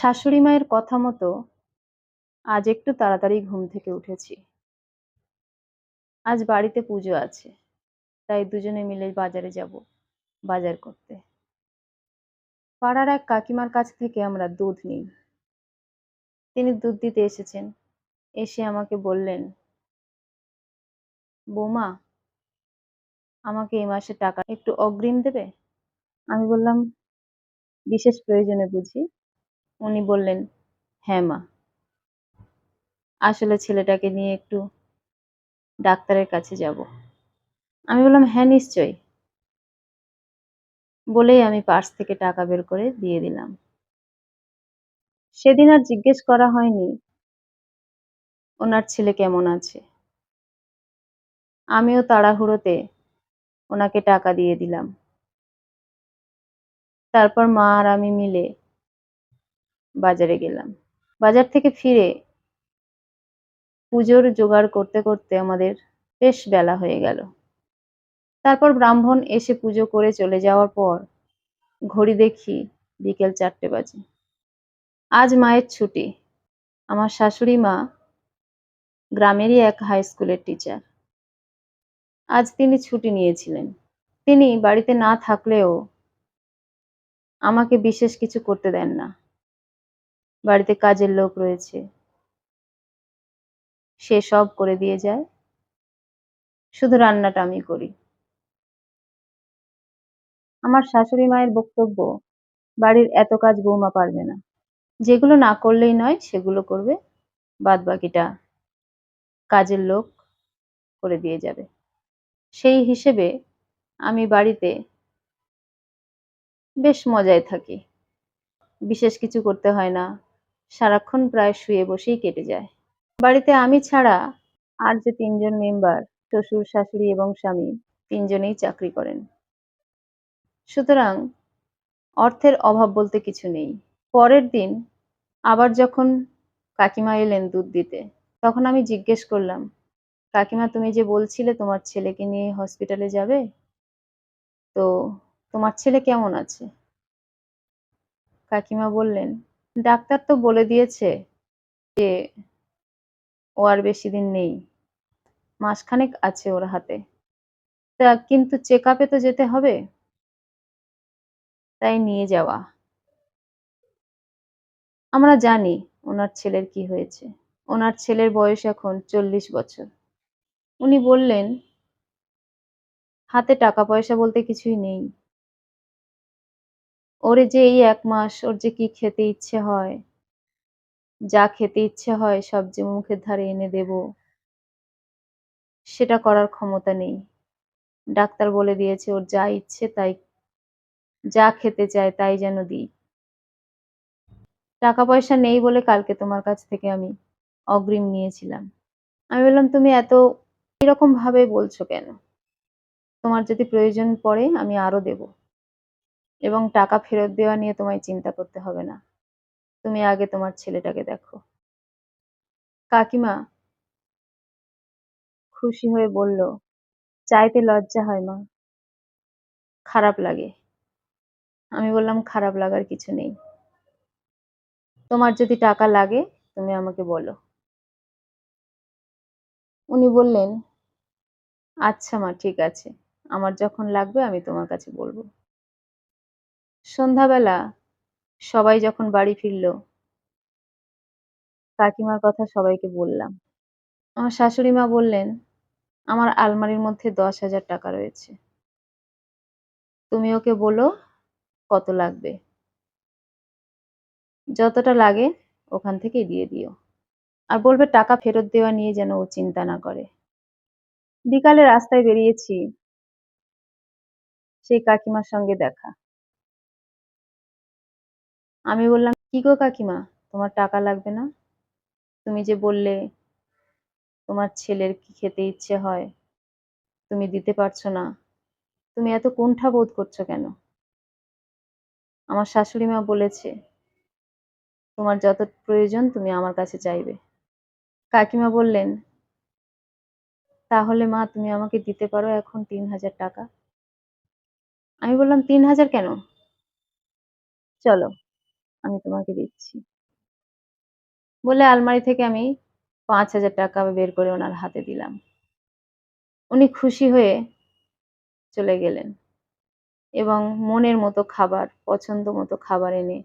শাশুড়ি মায়ের কথা মতো আজ একটু তাড়াতাড়ি ঘুম থেকে উঠেছি। আজ বাড়িতে পুজো আছে, তাই দুজনে মিলে বাজারে যাব, বাজার করতে। পাড়ার এক কাকিমার কাছ থেকে আমরা দুধ নিই। তিনি দুধ দিতে এসেছেন, এসে আমাকে বললেন, বৌমা, আমাকে এই মাসে টাকা একটু অগ্রিম দেবে? আমি বললাম, বিশেষ প্রয়োজনে বুঝি। উনি বললেন হ্যাঁ মা। আসলে ছেলেটাকে নিয়ে একটু ডাক্তারের কাছে যাব। আমি বললাম হ্যাঁ নিশ্চয়ই। বলেই আমি পার্স থেকে টাকা বের করে দিয়ে দিলাম। সেদিন আর জিজ্ঞেস করা হয়নি, ওনার ছেলে কেমন আছে? আমিও তাড়াহুড়োতে ওনাকে টাকা দিয়ে দিলাম। তারপর মা আর আমি মিলে বাজারে গেলাম। বাজার থেকে ফিরে পুজোর জোগাড় করতে করতে আমাদের বেশ বেলা হয়ে গেল। তারপর ব্রাহ্মণ এসে পুজো করে চলে যাওয়ার পর ঘড়ি দেখি বিকেল চারটে বাজে। আজ মায়ের ছুটি। আমার শাশুড়ি মা গ্রামেরই এক হাই স্কুলের টিচার আজ তিনি ছুটি নিয়েছিলেন। তিনি বাড়িতে না থাকলেও আমাকে বিশেষ কিছু করতে দেন না। বাড়িতে কাজের লোক রয়েছে। সে সব করে দিয়ে যায়। শুধু রান্নাটা আমি করি। আমার শাশুড়ি মায়ের বক্তব্য, বাড়ির এত কাজ বৌমা পারবে না। যেগুলো না করলেই নয়, সেগুলো করবে। বাদ বাকিটা কাজের লোক করে দিয়ে যাবে। সেই হিসেবে আমি বাড়িতে বেশ মজায় থাকি। বিশেষ কিছু করতে হয় না। সারাক্ষণ প্রায় শুয়ে বসেই কেটে যায়। বাড়িতে আমি ছাড়া আর যে তিনজন মেম্বার, শ্বশুর, শাশুড়ি এবং স্বামী, তিনজনেই চাকরি করেন। সুতরাং অর্থের অভাব বলতে কিছু নেই। পরের দিন আবার যখন কাকিমা এলেন দুধ দিতে, তখন আমি জিজ্ঞেস করলাম, কাকিমা, তুমি যে বলছিলে তোমার ছেলেকে নিয়ে হসপিটালে যাবে? তো তোমার ছেলে কেমন আছে? কাকিমা বললেন ডাক্তার তো বলে দিয়েছে যে ও আর বেশি দিন নেই। মাসখানেক আছে ওর হাতে। তা কিন্তু চেক আপে তো যেতে হবে। তাই নিয়ে যাওয়া। আমরা জানি ওনার ছেলের কি হয়েছে। ওনার ছেলের বয়স এখন চল্লিশ বছর। উনি বললেন, হাতে টাকা পয়সা বলতে কিছুই নেই। ওরে যে এই এক মাস ওর যে কি খেতে ইচ্ছে হয়, যা খেতে ইচ্ছে হয় সব যে মুখের ধারে এনে দেব, সেটা করার ক্ষমতা নেই। ডাক্তার বলে দিয়েছে ওর যা ইচ্ছে তাই, যা খেতে চায় তাই যেন দিই। টাকা পয়সা নেই বলে কালকে তোমার কাছ থেকে আমি অগ্রিম নিয়েছিলাম। আমি বললাম, তুমি এত এরকম ভাবে বলছো কেন? তোমার যদি প্রয়োজন পড়ে আমি আরও দেব। এবং টাকা ফেরত দেওয়া নিয়ে তোমায় চিন্তা করতে হবে না। তুমি আগে তোমার ছেলেটাকে দেখো। কাকিমা খুশি হয়ে বলল, চাইতে লজ্জা হয় মা। খারাপ লাগে আমি বললাম, খারাপ লাগার কিছু নেই। তোমার যদি টাকা লাগে, তুমি আমাকে বলো উনি বললেন আচ্ছা মা, ঠিক আছে। আমার যখন লাগবে আমি তোমার কাছে বলব। সন্ধ্যাবেলা সবাই যখন বাড়ি ফিরল, কাকিমার কথা সবাইকে বললাম। আমার শাশুড়ি মা বললেন, আমার আলমারির মধ্যে দশ হাজার টাকা রয়েছে। তুমি ওকে বলো কত লাগবে। যতটা লাগে ওখান থেকেই দিয়ে দিও। আর বলবে টাকা ফেরত দেওয়া নিয়ে যেন ও চিন্তা না করে। বিকালে রাস্তায় বেরিয়েছি, সেই কাকিমার সঙ্গে দেখা। আমি বললাম, কি গো কাকিমা? তোমার টাকা লাগবে না? তুমি যে বললে তোমার ছেলের কি খেতে ইচ্ছে হয়, তুমি দিতে পারছ না। তুমি এত কুণ্ঠা বোধ করছ কেন? আমার শাশুড়ি মা বলেছে, তোমার যত প্রয়োজন তুমি আমার কাছে চাইবে। কাকিমা বললেন, তাহলে মা, তুমি আমাকে দিতে পারো এখন তিন হাজার টাকা। আমি বললাম, তিন হাজার কেন? চলো আমি তোমাকে দিচ্ছি। বলে আলমারি থেকে আমি পাঁচ হাজার টাকা বের করে ওনার হাতে দিলাম। উনি খুশি হয়ে চলে গেলেন এবং মনের মতো খাবার, পছন্দ মতো খাবার এনে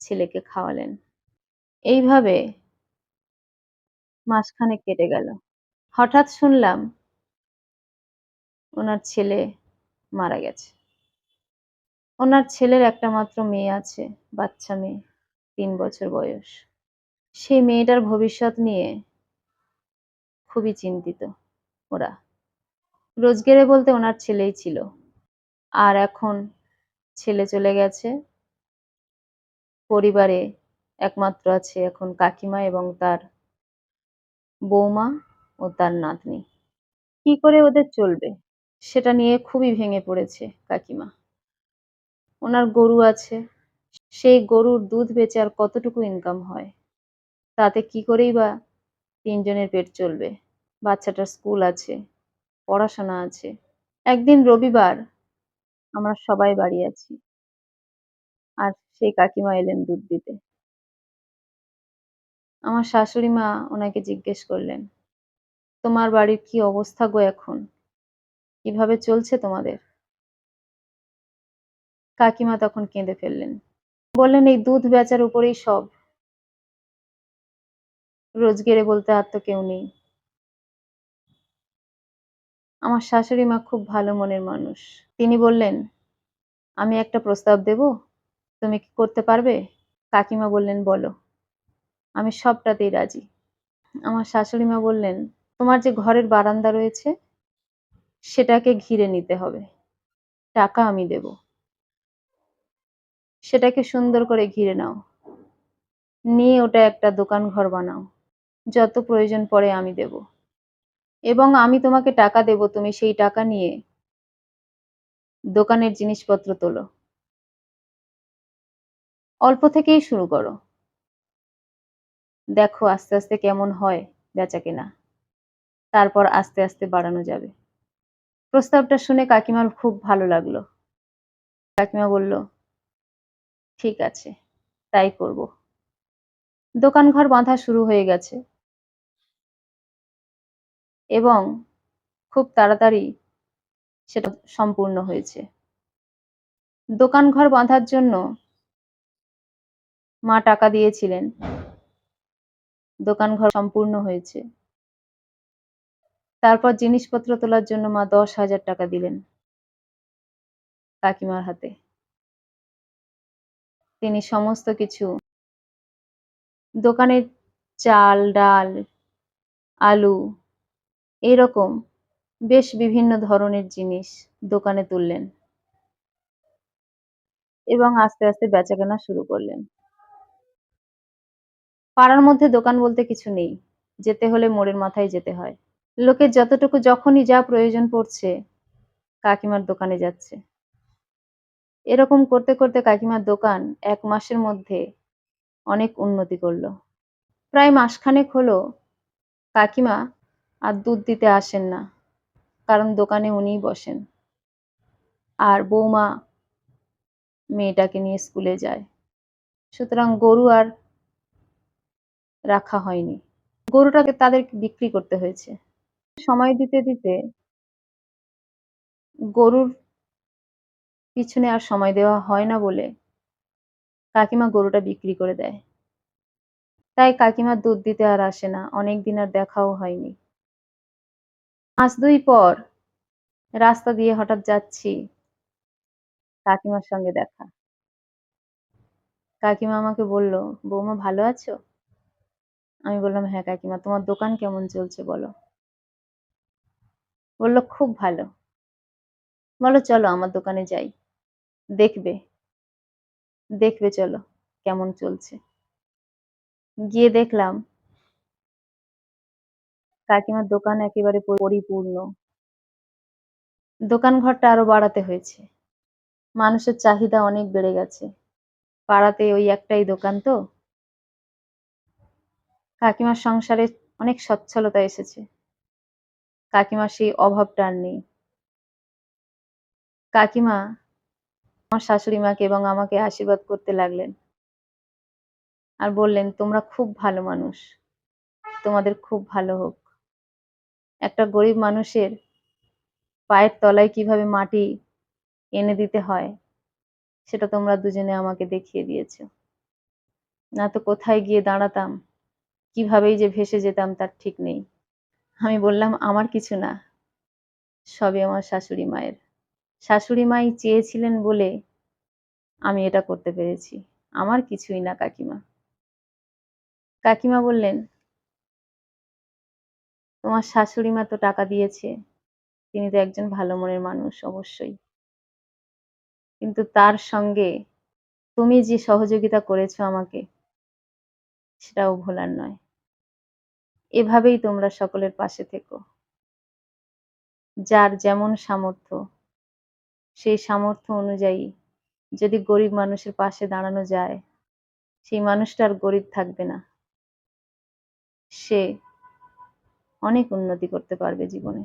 ছেলেকে খাওয়ালেন। এইভাবে মাসখানেক কেটে গেল। হঠাৎ শুনলাম ওনার ছেলে মারা গেছে। ওনার ছেলের একটা মাত্র মেয়ে আছে, বাচ্চা মেয়ে, তিন বছর বয়স। সেই মেয়েটার ভবিষ্যৎ নিয়ে খুবই চিন্তিত ওরা। রোজগেরে বলতে ওনার ছেলেই ছিল। আর এখন ছেলে চলে গেছে। পরিবারে একমাত্র আছে এখন কাকিমা এবং তার বৌমা ও তার নাতনি। কি করে ওদের চলবে? সেটা নিয়ে খুবই ভেঙে পড়েছে কাকিমা। ওনার গরু আছে। সেই গরুর দুধ বেচে আর কতটুকু ইনকাম হয়? তাতে কি করেই বা তিনজনের পেট চলবে? বাচ্চাটার স্কুল আছে, পড়াশোনা আছে। একদিন রবিবার আমরা সবাই বাড়ি আছি। আর সেই কাকিমা এলেন দুধ দিতে। আমার শাশুড়ি মা ওনাকে জিজ্ঞেস করলেন, তোমার বাড়ির কি অবস্থা গো এখন? কীভাবে চলছে তোমাদের? কাকিমা তখন কেঁদে ফেললেন। বললেন, এই দুধ বেচার উপরেই সব। রোজগেরে বলতে আর তো কেউ নেই। আমার শাশুড়ি মা খুব ভালো মনের মানুষ। তিনি বললেন, আমি একটা প্রস্তাব দেব। তুমি কি করতে পারবে? কাকিমা বললেন, বলো। আমি সবটাতেই রাজি। আমার শাশুড়ি মা বললেন, তোমার যে ঘরের বারান্দা রয়েছে, সেটাকে ঘিরে নিতে হবে। টাকা আমি দেব। সেটাকে সুন্দর করে ঘিরে নাও। নিয়ে ওটা একটা দোকান ঘর বানাও। যত প্রয়োজন পড়ে আমি দেব। এবং আমি তোমাকে টাকা দেব, তুমি সেই টাকা নিয়ে দোকানের জিনিসপত্র তোলো। অল্প থেকেই শুরু করো। দেখো আস্তে আস্তে কেমন হয় বেচা কেনা। তারপর আস্তে আস্তে বাড়ানো যাবে। প্রস্তাবটা শুনে কাকিমার খুব ভালো লাগল। কাকিমা বলল ঠিক আছে, তাই করব। দোকান ঘর বাঁধা শুরু হয়ে গেছে। এবং খুব তাড়াতাড়ি সেটা সম্পূর্ণ হয়েছে। দোকান ঘর বাঁধার জন্য মা টাকা দিয়েছিলেন। দোকান ঘর সম্পূর্ণ হয়েছে। তারপর জিনিসপত্র তোলার জন্য মা দশ হাজার টাকা দিলেন কাকিমার হাতে। তিনি সমস্ত কিছু। দোকানের চাল, ডাল, আলু, এরকম বেশ বিভিন্ন ধরনের জিনিস দোকানে তুললেন এবং আস্তে আস্তে বেচাকেনা শুরু করলেন। পাড়ার মধ্যে দোকান বলতে কিছু নেই, যেতে হলে মোড়ের মাথায় যেতে হয়। লোকের যতটুকু যখনই যা প্রয়োজন পড়ছে, কাকিমার দোকানে যাচ্ছে। এরকম করতে করতে কাকিমার দোকান এক মাসের মধ্যে অনেক উন্নতি করল। প্রায় মাসখানেক হলো কাকিমা আর দুধ দিতে আসেন না, কারণ দোকানে উনিই বসেন। আর বৌমা মেয়েটাকে নিয়ে স্কুলে যায়। সুতরাং গরু আর রাখা হয়নি। গরুটাকে তাদের বিক্রি করতে হয়েছে। সময় দিতে দিতে গরুর পিছনে আর সময় দেওয়া হয় না বলে কাকিমা গরুটা বিক্রি করে দেয়। তাই কাকিমা দুধ দিতে আর আসে না অনেক দিন আর দেখাও হয়নি। মাস দুই পর রাস্তা দিয়ে হঠাৎ যাচ্ছি কাকিমার সঙ্গে দেখা। কাকিমা আমাকে বলল, বৌমা ভালো আছো? আমি বললাম হ্যাঁ কাকিমা, তোমার দোকান কেমন চলছে বলো? বলল, খুব ভালো। বলো চলো আমার দোকানে যাই। দেখবে। দেখবে চলো কেমন চলছে। গিয়ে দেখলাম কাকিমার দোকান একেবারে পরিপূর্ণ। দোকান ঘরটা আরও বাড়াতে হয়েছে। মানুষের চাহিদা অনেক বেড়ে গেছে। পাড়াতে ওই একটাই দোকান তো। কাকিমার সংসারে অনেক সচ্ছলতা এসেছে। কাকিমার সেই অভাবটা আর নেই। কাকিমা আমার শাশুড়ি মাকে এবং আমাকে আশীর্বাদ করতে লাগলেন। আর বললেন, তোমরা খুব ভালো মানুষ। তোমাদের খুব ভালো হোক। একটা গরিব মানুষের পায়ের তলায় কীভাবে মাটি এনে দিতে হয়, সেটা তোমরা দুজনে আমাকে দেখিয়ে দিয়েছ। না তো কোথায় গিয়ে দাঁড়াতাম? কিভাবেই যে ভেসে যেতাম তার ঠিক নেই। আমি বললাম, আমার কিছু না। সবই আমার শাশুড়ি মায়ের। শাশুড়ি মাই চেয়েছিলেন বলে আমি এটা করতে পেরেছি। আমার কিছুই না, কাকিমা। কাকিমা বললেন, তোমার শাশুড়ি মা তো টাকা দিয়েছে। তিনি তো একজন ভালো মনের মানুষ, অবশ্যই। কিন্তু তার সঙ্গে তুমি যে সহযোগিতা করেছ আমাকে, সেটাও ভোলার নয়। এভাবেই তোমরা সকলের পাশে থেকো। যার যেমন সামর্থ্য সেই সামর্থ্য অনুযায়ী যদি গরিব মানুষের পাশে দাঁড়ানো যায়, সেই মানুষটা আর গরিব থাকবে না। সে অনেক উন্নতি করতে পারবে জীবনে।